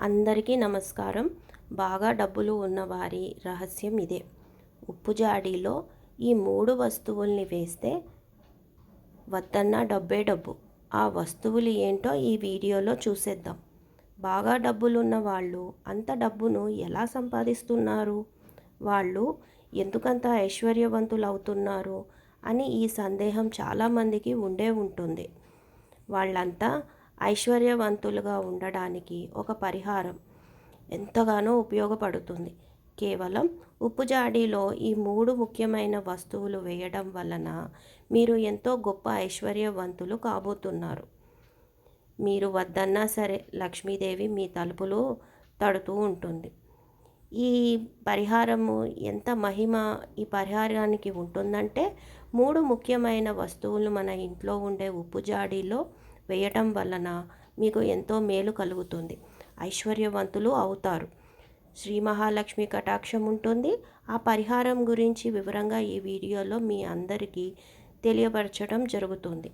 అందరికీ నమస్కారం. బాగా డబ్బులు ఉన్నవారి రహస్యం ఇదే. ఉప్పు జాడీలో ఈ మూడు వస్తువుల్ని వేస్తే వద్దన్న డబ్బే డబ్బు. ఆ వస్తువులు ఏంటో ఈ వీడియోలో చూసేద్దాం. బాగా డబ్బులున్న వాళ్ళు అంత డబ్బును ఎలా సంపాదిస్తున్నారు? వాళ్ళు ఎందుకంత ఐశ్వర్యవంతులు అవుతున్నారు అని ఈ సందేహం చాలామందికి ఉండే ఉంటుంది. వాళ్ళంతా ఐశ్వర్యవంతులుగా ఉండడానికి ఒక పరిహారం ఎంతగానో ఉపయోగపడుతుంది. కేవలం ఉప్పు జాడీలో ఈ మూడు ముఖ్యమైన వస్తువులు వేయడం వలన మీరు ఎంతో గొప్ప ఐశ్వర్యవంతులు కాబోతున్నారు. మీరు వద్దన్నా సరే లక్ష్మీదేవి మీ తలుపులు తడుతూ ఉంటుంది. ఈ పరిహారము ఎంత మహిమ ఈ పరిహారానికి ఉంటుందంటే మూడు ముఖ్యమైన వస్తువులు మన ఇంట్లో ఉండే ఉప్పు జాడీలో వేయటం వలన మీకు ఎంతో మేలు కలుగుతుంది. ఐశ్వర్యవంతులు అవుతారు. శ్రీ మహాలక్ష్మి కటాక్షం ఉంటుంది. ఆ పరిహారం గురించి వివరంగా ఈ వీడియోలో మీ అందరికీ తెలియపరచడం జరుగుతుంది.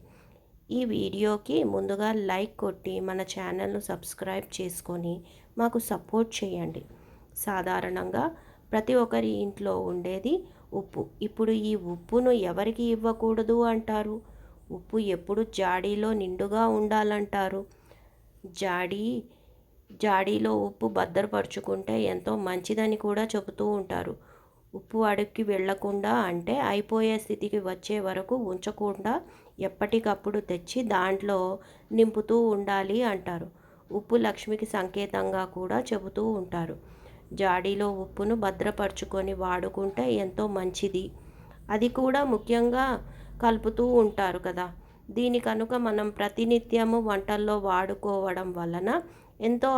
ఈ వీడియోకి ముందుగా లైక్ కొట్టి మన ఛానల్ను సబ్స్క్రైబ్ చేసుకొని మాకు సపోర్ట్ చేయండి. సాధారణంగా ప్రతి ఒక్కరి ఇంట్లో ఉండేది ఉప్పు. ఇప్పుడు ఈ ఉప్పును ఎవరికి ఇవ్వకూడదు అంటారు? ఉప్పు ఎప్పుడు జాడీలో నిండుగా ఉండాలంటారు? జాడీ జాడీలో ఉప్పు భద్రపరుచుకుంటే ఎంతో మంచిదని కూడా చెబుతూ ఉంటారు. ఉప్పు అడుక్కి వెళ్ళకుండా అంటే అయిపోయే స్థితికి వచ్చే వరకు ఉంచకుండా ఎప్పటికప్పుడు తెచ్చి దాంట్లో నింపుతూ ఉండాలి అంటారు. ఉప్పు లక్ష్మికి సంకేతంగా కూడా చెబుతూ ఉంటారు. జాడీలో ఉప్పును భద్రపరుచుకొని వాడుకుంటే ఎంతో మంచిది. అది కూడా ముఖ్యంగా కలుపుతూ ఉంటారు కదా. దీని కనుక మనం ప్రతినిత్యము వంటల్లో వాడుకోవడం వలన ఎంతో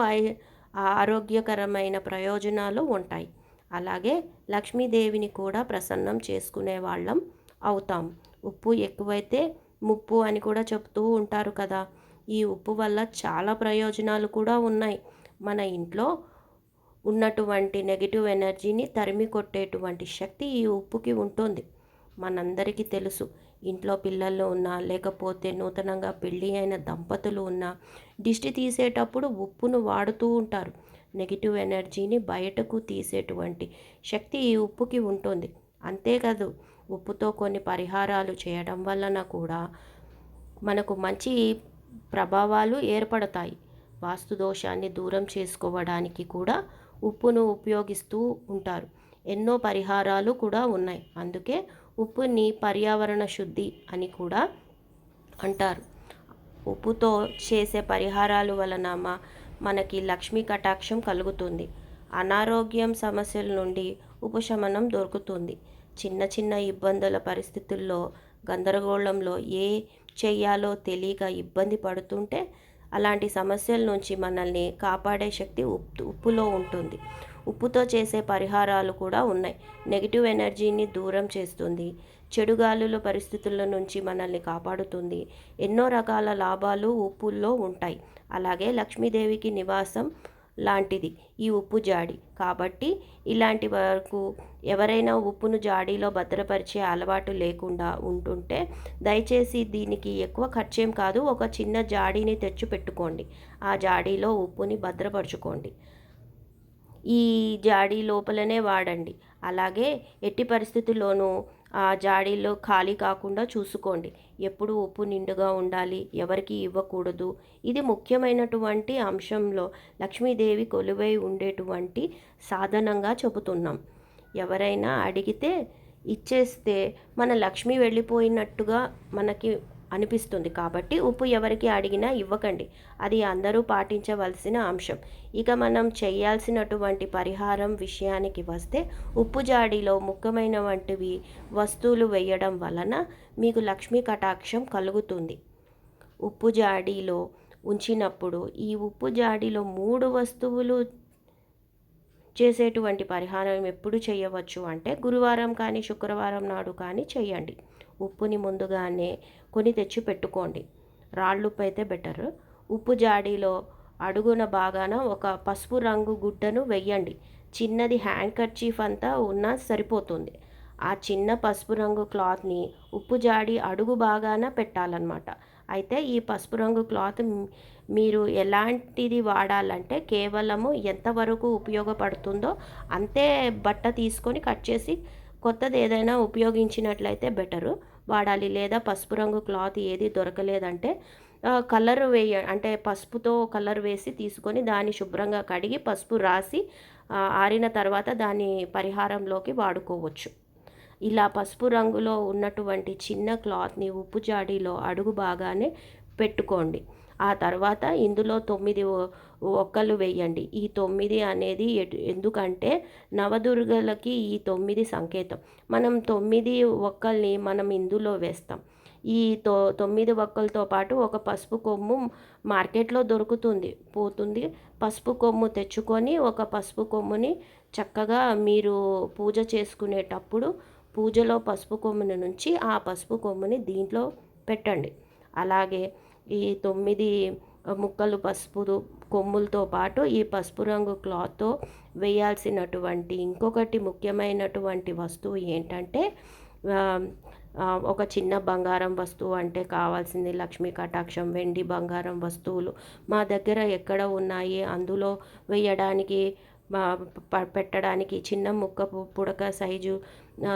ఆరోగ్యకరమైన ప్రయోజనాలు ఉంటాయి. అలాగే లక్ష్మీదేవిని కూడా ప్రసన్నం చేసుకునే వాళ్ళం అవుతాం. ఉప్పు ఎక్కువైతే ముప్పు అని కూడా చెప్తూ ఉంటారు కదా. ఈ ఉప్పు వల్ల చాలా ప్రయోజనాలు కూడా ఉన్నాయి. మన ఇంట్లో ఉన్నటువంటి నెగిటివ్ ఎనర్జీని తరిమి కొట్టేటువంటి శక్తి ఈ ఉప్పుకి ఉంటుంది. మనందరికీ తెలుసు. ఇంట్లో పిల్లలు ఉన్నా లేకపోతే నూతనంగా పెళ్ళి అయిన దంపతులు ఉన్నా దిష్టి తీసేటప్పుడు ఉప్పును వాడుతూ ఉంటారు. నెగిటివ్ ఎనర్జీని బయటకు తీసేటువంటి శక్తి ఈ ఉప్పుకి ఉంటుంది. అంతేకాదు ఉప్పుతో కొన్ని పరిహారాలు చేయడం వలన కూడా మనకు మంచి ప్రభావాలు ఏర్పడతాయి. వాస్తు దోషాన్ని దూరం చేసుకోవడానికి కూడా ఉప్పును ఉపయోగిస్తూ ఉంటారు. ఎన్నో పరిహారాలు కూడా ఉన్నాయి. అందుకే ఉప్పుని పర్యావరణ శుద్ధి అని కూడా అంటారు. ఉప్పుతో చేసే పరిహారాలు వలన మనకి లక్ష్మీ కటాక్షం కలుగుతుంది. అనారోగ్యం సమస్యల నుండి ఉపశమనం దొరుకుతుంది. చిన్న చిన్న ఇబ్బందుల పరిస్థితుల్లో గందరగోళంలో ఏ చేయాలో తెలియక ఇబ్బంది పడుతుంటే అలాంటి సమస్యల నుంచి మనల్ని కాపాడే శక్తి ఉప్పు ఉప్పులో ఉంటుంది. ఉప్పుతో చేసే పరిహారాలు కూడా ఉన్నాయి. నెగిటివ్ ఎనర్జీని దూరం చేస్తుంది. చెడు గాలుల పరిస్థితుల నుంచి మనల్ని కాపాడుతుంది. ఎన్నో రకాల లాభాలు ఉప్పుల్లో ఉంటాయి. అలాగే లక్ష్మీదేవికి నివాసం లాంటిది. ఈ ఉప్పు జాడి. కాబట్టి ఇలాంటి వరకు ఎవరైనా ఉప్పును జాడీలో భద్రపరిచే అలవాటు లేకుండా ఉంటుంటే దయచేసి దీనికి ఎక్కువ ఖర్చేం కాదు. ఒక చిన్న జాడీని తెచ్చి పెట్టుకోండి. ఆ జాడీలో ఉప్పుని భద్రపరచుకోండి. ఈ జాడీ లోపలనే వాడండి. అలాగే ఎట్టి పరిస్థితుల్లోనూ ఆ జాడీలో ఖాళీ కాకుండా చూసుకోండి. ఎప్పుడు ఉప్పు నిండుగా ఉండాలి ఎవరికి ఇవ్వకూడదు. ఇది ముఖ్యమైనటువంటి అంశంలో లక్ష్మీదేవి కొలువై ఉండేటువంటి సాధనంగా చెబుతున్నాం. ఎవరైనా అడిగితే ఇచ్చేస్తే మన లక్ష్మి వెళ్ళిపోయినట్టుగా మనకి అనిపిస్తుంది. కాబట్టి ఉప్పు ఎవరికి అడిగినా ఇవ్వకండి. అది అందరూ పాటించవలసిన అంశం. ఇక మనం చేయాల్సినటువంటి పరిహారం విషయానికి వస్తే ఉప్పు జాడీలో ముఖ్యమైన వంటివి వస్తువులు వేయడం వలన మీకు లక్ష్మీ కటాక్షం కలుగుతుంది. ఉప్పు జాడీలో ఉంచినప్పుడు ఈ ఉప్పు జాడీలో మూడు వస్తువులు చేసేటువంటి పరిహారం ఎప్పుడు చేయవచ్చు అంటే గురువారం కానీ శుక్రవారం నాడు కానీ చేయండి. ఉప్పుని ముందుగానే కొని తెచ్చి పెట్టుకోండి రాళ్ళుప్పు అయితే బెటర్. ఉప్పు జాడీలో అడుగున బాగాన ఒక పసుపు రంగు గుడ్డను వెయ్యండి. చిన్నది హ్యాండ్ కర్చీఫ్ అంతా ఉన్నా సరిపోతుంది. ఆ చిన్న పసుపు రంగు క్లాత్ని ఉప్పు జాడి అడుగు బాగాన పెట్టాలన్నమాట. అయితే ఈ పసుపు రంగు క్లాత్ మీరు ఎలాంటిది వాడాలంటే కేవలము ఎంతవరకు ఉపయోగపడుతుందో అంతే బట్ట తీసుకొని కట్ చేసి కొత్తది ఏదైనా ఉపయోగించినట్లయితే బెటరు. వాడాలి లేదా పసుపు రంగు క్లాత్ ఏది దొరకలేదంటే కలర్ వేయ అంటే పసుపుతో కలర్ వేసి తీసుకొని దాన్ని శుభ్రంగా కడిగి పసుపు రాసి ఆరిన తర్వాత దాన్ని పరిహారంలోకి వాడుకోవచ్చు. ఇలా పసుపు రంగులో ఉన్నటువంటి చిన్న క్లాత్ని ఉప్పు జాడీలో అడుగు బాగానే పెట్టుకోండి. ఆ తర్వాత ఇందులో తొమ్మిది ఒక్కలు వేయండి ఈ తొమ్మిది అనేది ఎందుకంటే నవదుర్గలకి ఈ తొమ్మిది సంకేతం. మనం తొమ్మిది ఒక్కల్ని మనం ఇందులో వేస్తాం. ఈ తొ తొమ్మిది ఒక్కలతో పాటు ఒక పసుపు కొమ్ము మార్కెట్లో దొరుకుతుంది. పోతుంది. పసుపు కొమ్ము తెచ్చుకొని ఒక పసుపు కొమ్ముని చక్కగా మీరు పూజ చేసుకునేటప్పుడు పూజలో పసుపు కొమ్ముని నుంచి ఆ పసుపు కొమ్ముని దీంట్లో పెట్టండి. అలాగే ఈ తొమ్మిది ముక్కలు పసుపు కొమ్ములతో పాటు ఈ పసుపు రంగు క్లాత్తో వేయాల్సినటువంటి ఇంకొకటి ముఖ్యమైనటువంటి వస్తువు ఏంటంటే ఒక చిన్న బంగారం వస్తువు అంటే కావాల్సింది లక్ష్మీ కటాక్షం వెండి బంగారం వస్తువులు. మా దగ్గర ఎక్కడ ఉన్నాయి? అందులో వేయడానికి పెట్టడానికి చిన్న ముక్క పుడక సైజు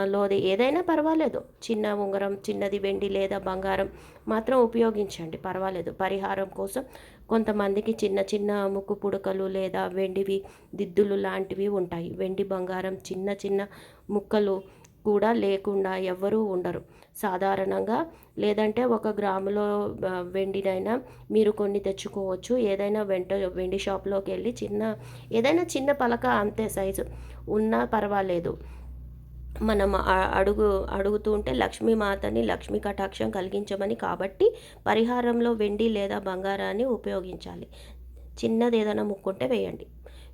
లోది ఏదైనా పర్వాలేదు. చిన్న ఉంగరం చిన్నది వెండి లేదా బంగారం మాత్రం ఉపయోగించండి. పర్వాలేదు. పరిహారం కోసం కొంతమందికి చిన్న చిన్న ముక్కు పుడకలు లేదా వెండివి దిద్దులు లాంటివి ఉంటాయి. వెండి బంగారం చిన్న చిన్న ముక్కలు కూడా లేకుండా ఎవ్వరూ ఉండరు. సాధారణంగా లేదంటే ఒక గ్రాములో వెండినైనా మీరు కొన్ని తెచ్చుకోవచ్చు. ఏదైనా వెంట వెండి షాప్లోకి వెళ్ళి చిన్న ఏదైనా చిన్న పలక అంతే సైజు ఉన్నా పర్వాలేదు. మనం అడుగు అడుగుతూ ఉంటే లక్ష్మీమాతని లక్ష్మీ కటాక్షం కలిగించమని కాబట్టి పరిహారంలో వెండి లేదా బంగారాన్ని ఉపయోగించాలి. చిన్నది ఏదైనా ముక్కుంటే వేయండి.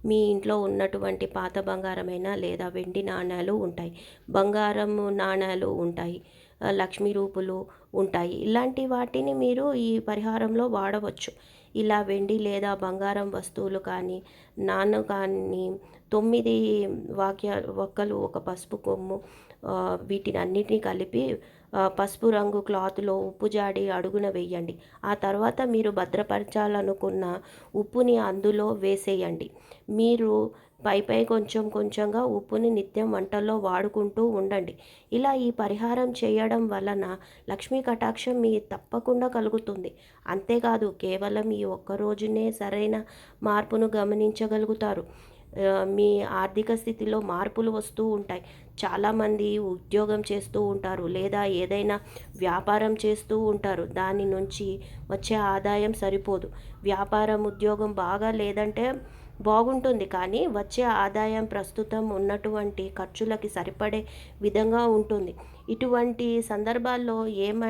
మీ ఇంట్లో ఉన్నటువంటి పాత బంగారమైనా లేదా వెండి నాణ్యాలు ఉంటాయి. బంగారం నాణ్యాలు ఉంటాయి. లక్ష్మీ రూపులు ఉంటాయి. ఇలాంటి వాటిని మీరు ఈ పరిహారంలో వాడవచ్చు. ఇలా వెండి లేదా బంగారం వస్తువులు కానీ నాన్న కానీ తొమ్మిది వాక్య ఒక్కలు ఒక పసుపు కొమ్ము వీటిని అన్నిటినీ కలిపి పసుపు రంగు క్లాత్లో ఉప్పు జాడి అడుగున వేయండి. ఆ తర్వాత మీరు భద్రపరచాలనుకున్న ఉప్పుని అందులో వేసేయండి. మీరు పై పై కొంచెం కొంచెంగా ఉప్పుని నిత్యం వంటల్లో వాడుకుంటూ ఉండండి. ఇలా ఈ పరిహారం చేయడం వలన లక్ష్మీ కటాక్షం మీ తప్పకుండా కలుగుతుంది. అంతేకాదు కేవలం ఈ ఒక్క రోజునే సరైన మార్పును గమనించగలుగుతారు. మీ ఆర్థిక స్థితిలో మార్పులు వస్తూ ఉంటాయి. చాలామంది ఉద్యోగం చేస్తూ ఉంటారు లేదా ఏదైనా వ్యాపారం చేస్తూ ఉంటారు. దాని నుంచి వచ్చే ఆదాయం సరిపోదు. వ్యాపారం ఉద్యోగం బాగా లేదంటే బాగుంటుంది. కానీ వచ్చే ఆదాయం ప్రస్తుతం ఉన్నటువంటి ఖర్చులకి సరిపడే విధంగా ఉంటుంది. ఇటువంటి సందర్భాల్లో ఏమ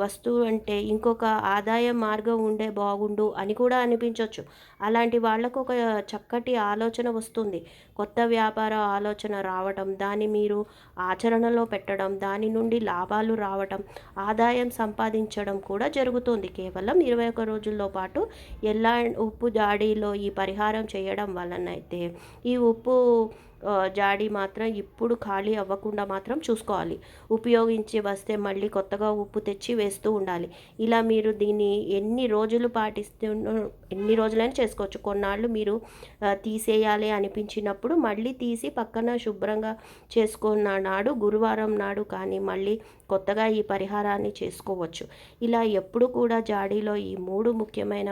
వస్తువు అంటే ఇంకొక ఆదాయ మార్గం ఉండే బాగుండు అని కూడా అనిపించవచ్చు అలాంటి వాళ్ళకు ఒక చక్కటి ఆలోచన వస్తుంది. కొత్త వ్యాపార ఆలోచన రావటం దాన్ని మీరు ఆచరణలో పెట్టడం దాని నుండి లాభాలు రావటం ఆదాయం సంపాదించడం కూడా జరుగుతుంది. కేవలం ఇరవై ఒక రోజుల్లో పాటు ఎలా ఉప్పు దాడిలో ఈ పరిహారం చేయడం వలనైతే ఈ ఉప్పు జాడి మాత్రం ఇప్పుడు ఖాళీ అవ్వకుండా మాత్రం చూసుకోవాలి. ఉపయోగించి వస్తే మళ్ళీ కొత్తగా ఉప్పు తెచ్చి వేస్తూ ఉండాలి. ఇలా మీరు దీన్ని ఎన్ని రోజులు పాటిస్తూ ఎన్ని రోజులైనా చేసుకోవచ్చు. కొన్నాళ్ళు మీరు తీసేయాలి అనిపించినప్పుడు మళ్ళీ తీసి పక్కన శుభ్రంగా చేసుకున్న నాడు గురువారం నాడు కానీ మళ్ళీ కొత్తగా ఈ పరిహారాన్ని చేసుకోవచ్చు. ఇలా ఎప్పుడు కూడా జాడీలో ఈ మూడు ముఖ్యమైన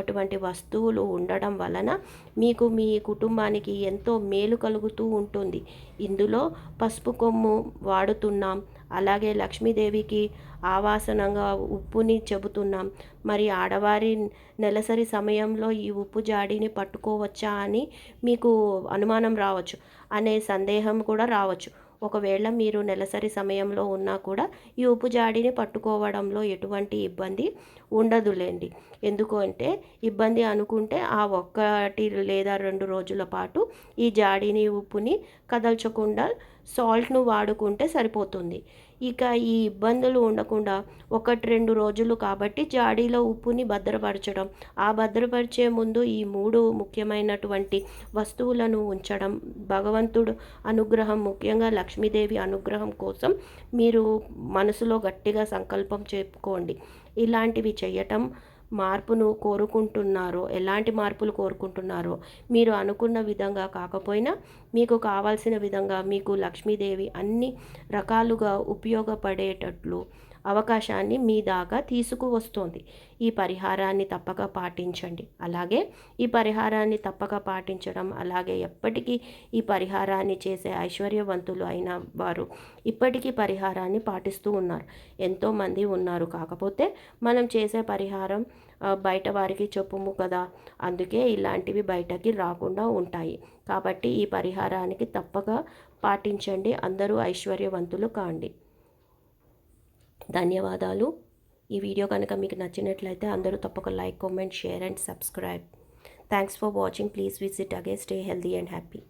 అటువంటి వస్తువులు ఉండడం వలన మీకు మీ కుటుంబానికి ఎంతో మేలు కలుగుతూ ఉంటుంది. ఇందులో పసుపు కొమ్ము వాడుతున్నాం. అలాగే లక్ష్మీదేవికి ఆవాసనంగా ఉప్పుని చెబుతున్నాం. మరి ఆడవారి నెలసరి సమయంలో ఈ ఉప్పు జాడీని పట్టుకోవచ్చా అని మీకు అనుమానం రావచ్చు. అనే సందేహం కూడా రావచ్చు. ఒకవేళ మీరు నెలసరి సమయంలో ఉన్నా కూడా ఈ ఉప్పు జాడిని పట్టుకోవడంలో ఎటువంటి ఇబ్బంది ఉండదులేండి. ఎందుకు అంటే ఇబ్బంది అనుకుంటే ఆ ఒక్కటి లేదా రెండు రోజుల పాటు ఈ జాడీని ఉప్పుని కదల్చకుండా సాల్ట్ను వాడుకుంటే సరిపోతుంది. ఇక ఈ ఇబ్బందులు ఉండకుండా ఒకటి రెండు రోజులు కాబట్టి జాడీలో ఉప్పుని భద్రపరచడం. ఆ భద్రపరిచే ముందు ఈ మూడు ముఖ్యమైనటువంటి వస్తువులను ఉంచడం. భగవంతుడు అనుగ్రహం ముఖ్యంగా లక్ష్మీదేవి అనుగ్రహం కోసం మీరు మనసులో గట్టిగా సంకల్పం చెప్పుకోండి. ఇలాంటివి చేయటం మార్పును కోరుకుంటున్నారో ఎలాంటి మార్పులు కోరుకుంటున్నారో మీరు అనుకున్న విధంగా కాకపోయినా మీకు కావాల్సిన విధంగా మీకు లక్ష్మీదేవి అన్ని రకాలుగా ఉపయోగపడేటట్లు అవకాశాన్ని మీ దాకా తీసుకువస్తోంది. ఈ పరిహారాన్ని తప్పక పాటించండి. అలాగే ఈ పరిహారాన్ని తప్పక పాటించడం అలాగే ఎప్పటికీ ఈ పరిహారాన్ని చేసే ఐశ్వర్యవంతులు అయిన వారు ఇప్పటికీ పరిహారాన్ని పాటిస్తూ ఉన్నారు. ఎంతోమంది ఉన్నారు. కాకపోతే మనం చేసే పరిహారం బయట వారికి చెప్పుము కదా. అందుకే ఇలాంటివి బయటకి రాకుండా ఉంటాయి. కాబట్టి ఈ పరిహారానికి తప్పక పాటించండి. అందరూ ఐశ్వర్యవంతులు కాండి. ధన్యవాదాలు. ఈ వీడియో కనుక మీకు నచ్చినట్లయితే అందరూ తప్పక like comment share and subscribe. Thanks for watching. Please visit again stay healthy and happy.